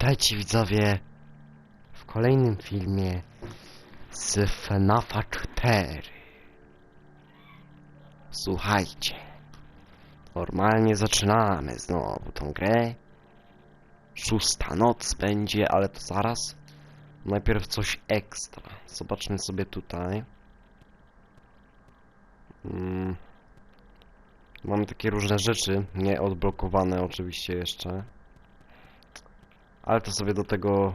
Witajcie widzowie w kolejnym filmie z FNAFa 4. Słuchajcie, normalnie zaczynamy znowu tą grę. Szósta noc będzie, ale to zaraz. Najpierw coś ekstra. Zobaczmy sobie tutaj. Mm. Mamy takie różne rzeczy, nie odblokowane oczywiście jeszcze. Ale to sobie do tego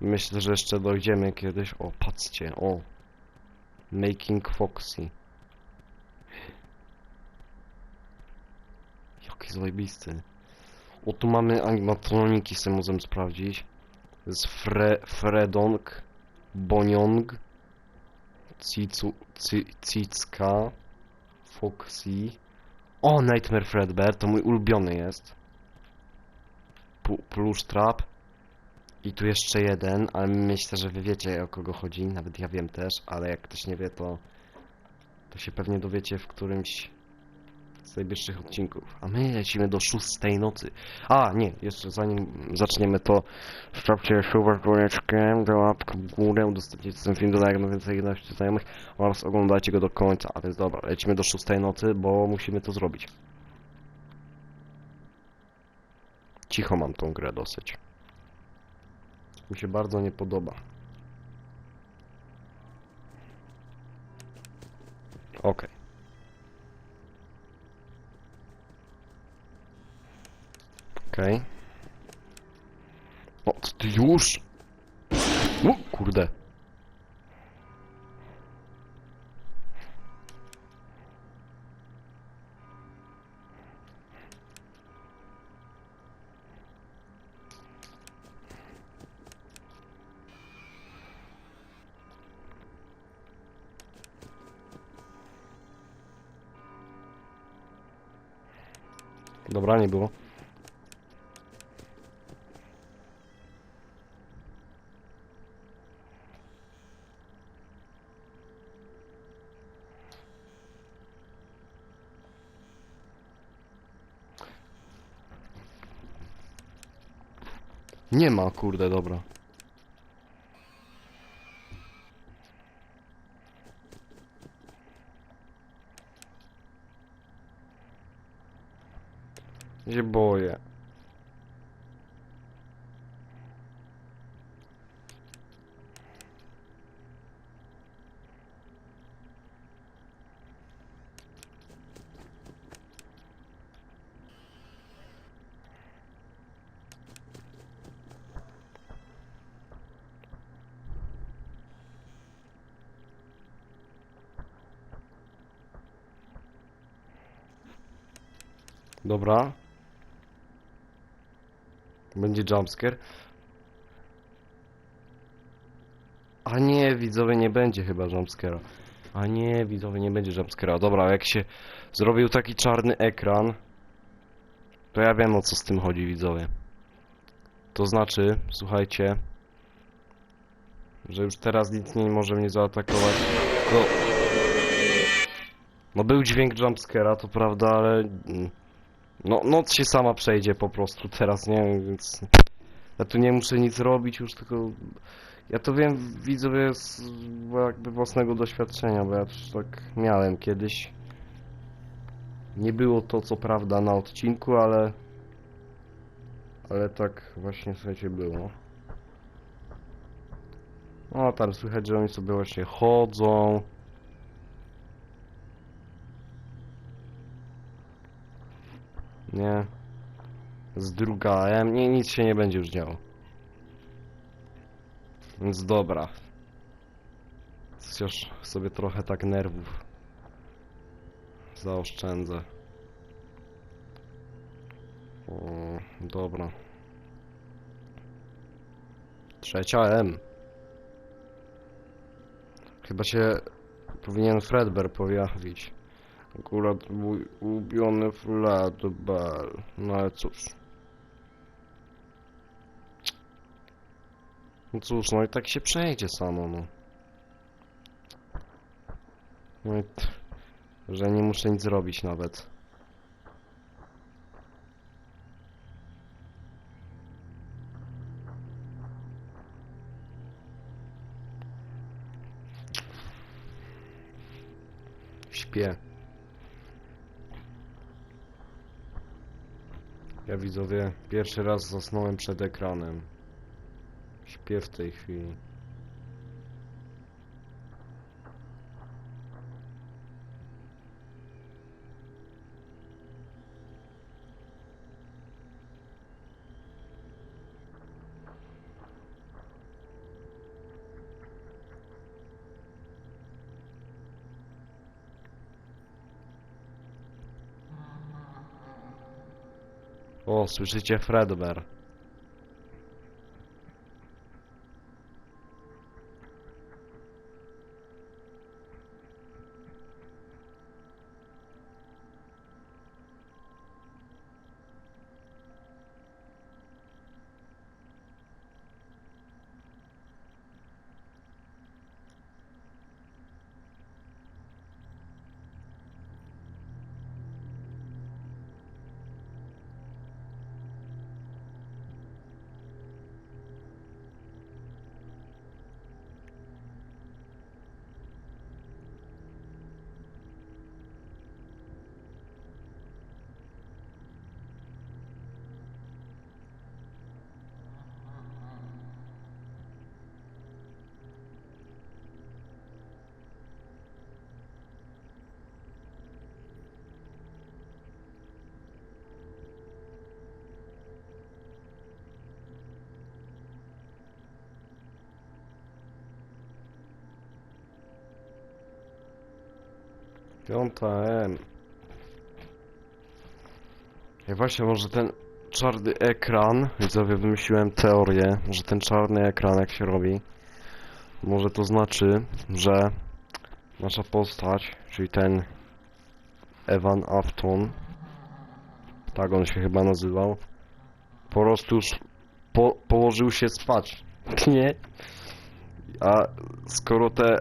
myślę, że jeszcze dojdziemy kiedyś. O, patrzcie, o. Making Foxy. Jaki zajebisty. O, tu mamy animatroniki, sobie możemy sprawdzić. Jest Fre Fredong, Boniong, Cicu, Ci Cicka, Foxy. O, Nightmare Fredbear, to mój ulubiony jest. Plush Trap. I tu jeszcze jeden, ale myślę, że wy wiecie o kogo chodzi, nawet ja wiem też, ale jak ktoś nie wie, to to się pewnie dowiecie w którymś z najbliższych odcinków. A my lecimy do szóstej nocy. A, nie, jeszcze zanim zaczniemy to wstawcie suba z dzwoneczkiem, do łapkę w górę, udostępnijcie ten film do jak na więcej 11 znajomych oraz oglądajcie go do końca. A więc dobra, lecimy do szóstej nocy, bo musimy to zrobić. Cicho mam tą grę dosyć. Mi się bardzo nie podoba. Okej. Okej. O, ty już? O, kurde. Dobra, nie było. Nie ma, kurde, dobra. Się boję. Dobra. Będzie jumpscare. A nie, widzowie, nie będzie chyba jumpscare'a. A nie, widzowie, nie będzie jumpscare'a. Dobra, jak się zrobił taki czarny ekran, to ja wiem o co z tym chodzi, widzowie. To znaczy, słuchajcie, że już teraz nic nie może mnie zaatakować. No, no był dźwięk jumpscare'a, to prawda, ale... no, noc się sama przejdzie po prostu teraz, nie? Więc ja tu nie muszę nic robić już, tylko ja to wiem, widzowie, z jakby własnego doświadczenia, bo ja też tak miałem kiedyś. Nie było to co prawda na odcinku, ale ale tak właśnie słuchajcie było. O, tam słychać, że oni sobie właśnie chodzą. Nie. Zdrugałem. Nie, nic się nie będzie już działo. Więc dobra. Chociaż sobie trochę tak nerwów zaoszczędzę. O, dobra. Trzecia M. Chyba się powinien Fredbear pojawić. Akurat mój ulubiony flatbal. No ale cóż. No cóż, no i tak się przejdzie samo, no. No i że nie muszę nic zrobić nawet. Śpię. Ja widzowie, pierwszy raz zasnąłem przed ekranem. Śpię w tej chwili. O, słyszycie Fredbear. Piąta M. Ja właśnie może ten czarny ekran, widzowie wymyśliłem teorię, że ten czarny ekran jak się robi, może to znaczy, że nasza postać, czyli ten Evan Afton, tak on się chyba nazywał, po prostu już po, położył się spać, nie? A skoro te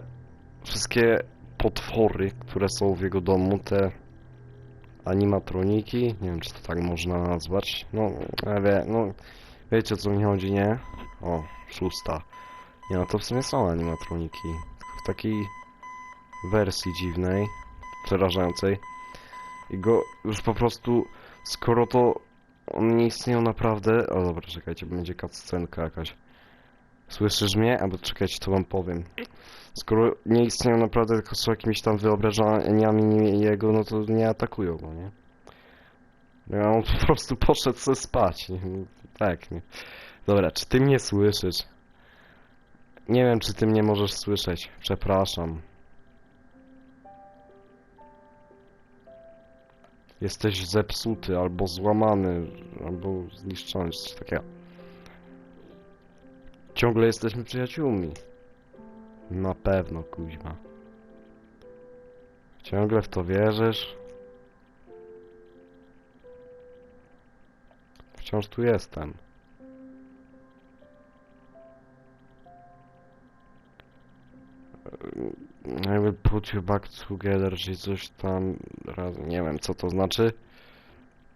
wszystkie potwory, które są w jego domu, te animatroniki, nie wiem czy to tak można nazwać, no, wie, no, wiecie o co mi chodzi, nie? O, szósta. Nie, no to w sumie są animatroniki, tylko w takiej wersji dziwnej, przerażającej. I go już po prostu, skoro to on nie istnieją naprawdę... O dobra, czekajcie, będzie cutscenka jakaś. Słyszysz mnie? Albo czekajcie, to wam powiem. Skoro nie istnieją naprawdę, tylko są jakimiś tam wyobrażeniami jego, no to nie atakują go, nie? No, on po prostu poszedł sobie spać. Tak, nie. Dobra, czy ty mnie słyszysz? Nie wiem, czy ty mnie możesz słyszeć. Przepraszam. Jesteś zepsuty, albo złamany, albo zniszczony, coś takiego. Ciągle jesteśmy przyjaciółmi. Na pewno, kuźma. Ciągle w to wierzysz? Wciąż tu jestem. Eee, Jakby put you back together, czyli coś tam razem. Nie wiem co to znaczy.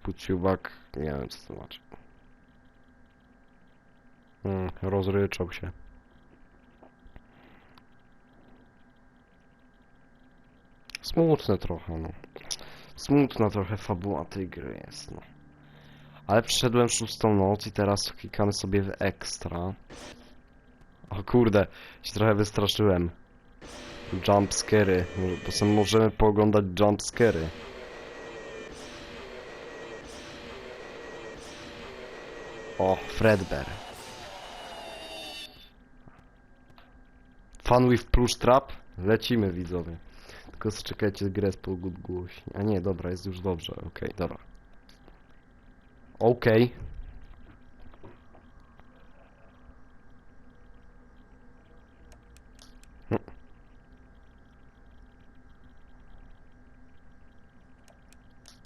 Put you back. Nie wiem co to znaczy. Hmm, rozryczał się. Smutne trochę, no. Smutna trochę fabuła tej gry jest, no. Ale przyszedłem szóstą noc i teraz klikamy sobie w ekstra. O kurde, się trochę wystraszyłem. Jumpscary, bo sobie możemy pooglądać jumpscary. O, Fredbear. Fun with plush trap? Lecimy widzowie. Tylko czekajcie, grę spogłośni. A nie, dobra, jest już dobrze. Okej, dobra. Okej. Hm.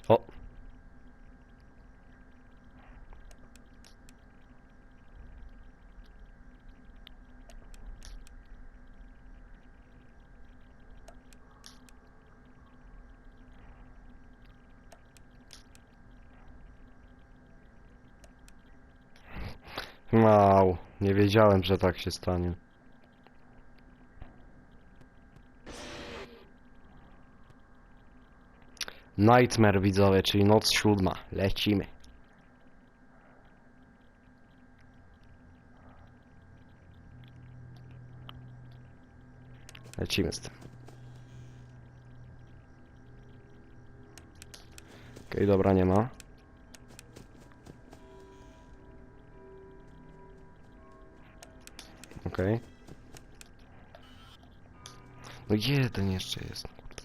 O. Wow, nie wiedziałem, że tak się stanie. Nightmare widzowie, czyli noc siódma. Lecimy. Lecimy z tym. Okej, dobra, nie ma. Jeszcze jest. kurde.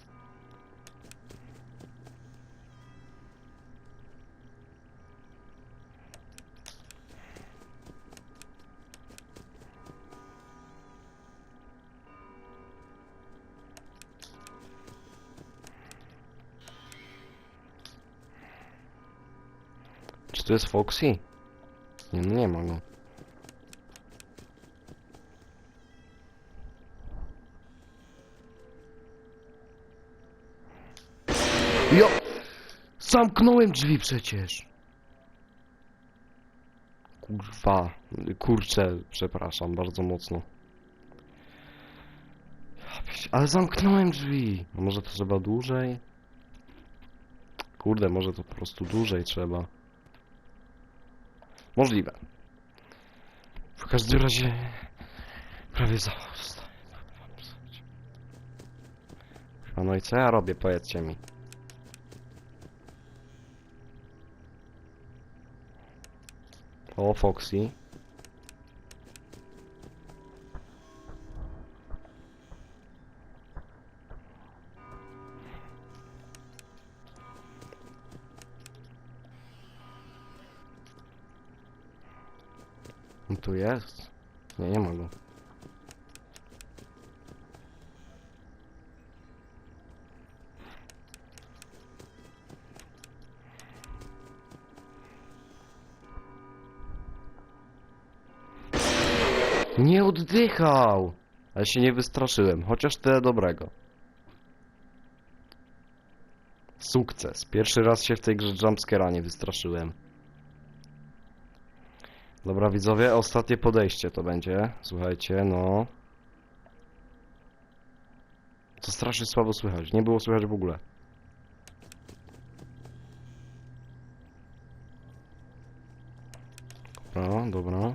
Czy to jest Foxy? Nie, no nie ma go. Jo! Zamknąłem drzwi przecież! Kurwa. Kurczę, przepraszam bardzo mocno. Ale zamknąłem drzwi! A może to trzeba dłużej? Kurde, może to po prostu dłużej trzeba. Możliwe. W każdym razie... Prawie zostałem. No i co ja robię, powiedzcie mi. O, Foxy. On tu jest? Nie, nie Nie oddychał! Ale się nie wystraszyłem, chociaż tyle dobrego. Sukces. Pierwszy raz się w tej grze jumpscare'a nie wystraszyłem. Dobra widzowie, ostatnie podejście to będzie. Słuchajcie, no. To strasznie słabo słychać. Nie było słychać w ogóle. Dobra, dobra.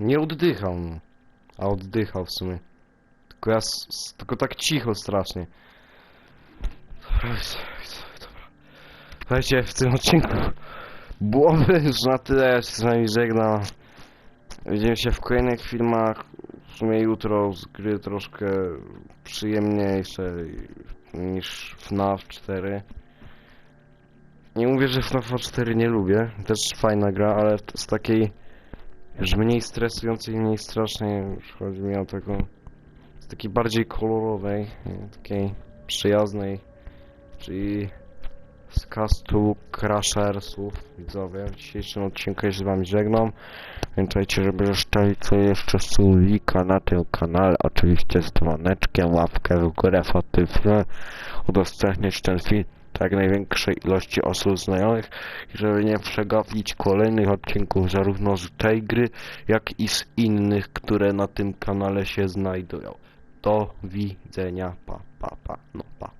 Nie oddychał, no. A oddychał w sumie. Tylko ja, s- s- tylko tak cicho strasznie. Dobra, widzowie, dobra. Słuchajcie, w tym odcinku byłoby już na tyle, ja się z nami żegnam. Widzimy się w kolejnych filmach. W sumie jutro z gry troszkę przyjemniejszej niż FNAF 4. Nie mówię, że FNAF 4 nie lubię. Też fajna gra, ale z takiej już mniej stresującej, mniej strasznej, chodzi mi o taką, z takiej bardziej kolorowej, takiej przyjaznej, czyli z castu Crashersów, widzowie. W dzisiejszym odcinku ja się z wami żegnam. Pamiętajcie, żeby zostawić sobie jeszcze subika na tym kanale, oczywiście z dzwoneczkiem, łapkę w górę filmem, udostępnić ten film tak największej ilości osób znajomych żeby nie przegapić kolejnych odcinków zarówno z tej gry, jak i z innych, które na tym kanale się znajdują. Do widzenia, pa, pa, pa, no pa.